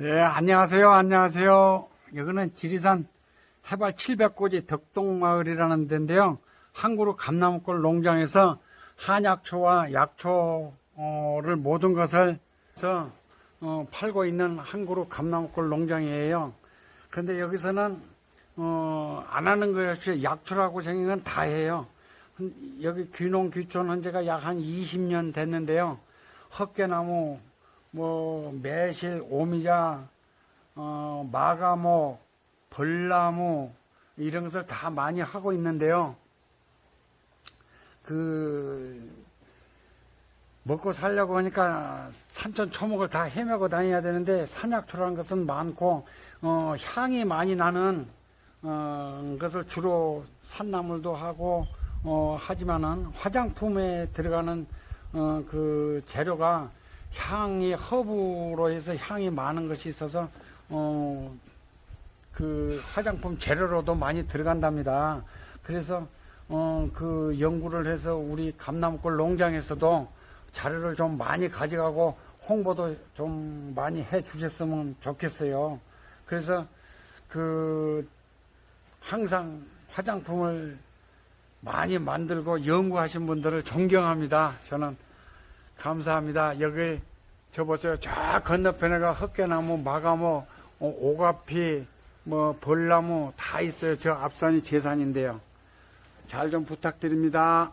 네, 안녕하세요. 안녕하세요. 여기는 지리산 해발 700고지 덕동마을이라는 데인데요. 항구로 감나무골 농장에서 한약초와 약초를 모든 것을 어, 팔고 있는 항구로 감나무골 농장이에요. 그런데 여기서는 어, 안 하는 것이 약초라고 생긴 건다 해요. 한- 여기 귀농 귀촌 한 지가 약 한 20년 됐는데요. 헛개나무, 뭐 매실, 오미자, 어, 마가모, 벌나무 이런 것을 다 많이 하고 있는데요. 그 먹고 살려고 하니까 산천 초목을 다 헤매고 다녀야 되는데 산약초라는 것은 많고 어, 향이 많이 나는 어, 것을 주로 산나물도 하고 어, 하지만은 화장품에 들어가는 어, 그 재료가 향이 허브로 해서 향이 많은 것이 있어서 어, 그 화장품 재료로도 많이 들어간답니다. 그래서 어, 그 연구를 해서 우리 감나무골 농장에서도 자료를 좀 많이 가져가고 홍보도 좀 많이 해 주셨으면 좋겠어요. 그래서 그 항상 화장품을 많이 만들고 연구하신 분들을 존경합니다. 저는 감사합니다. 여기 저 보세요. 저 건너편에가 헛개나무, 마가모, 어, 오가피, 뭐 벌나무 다 있어요. 저 앞산이 재산인데요. 잘 좀 부탁드립니다.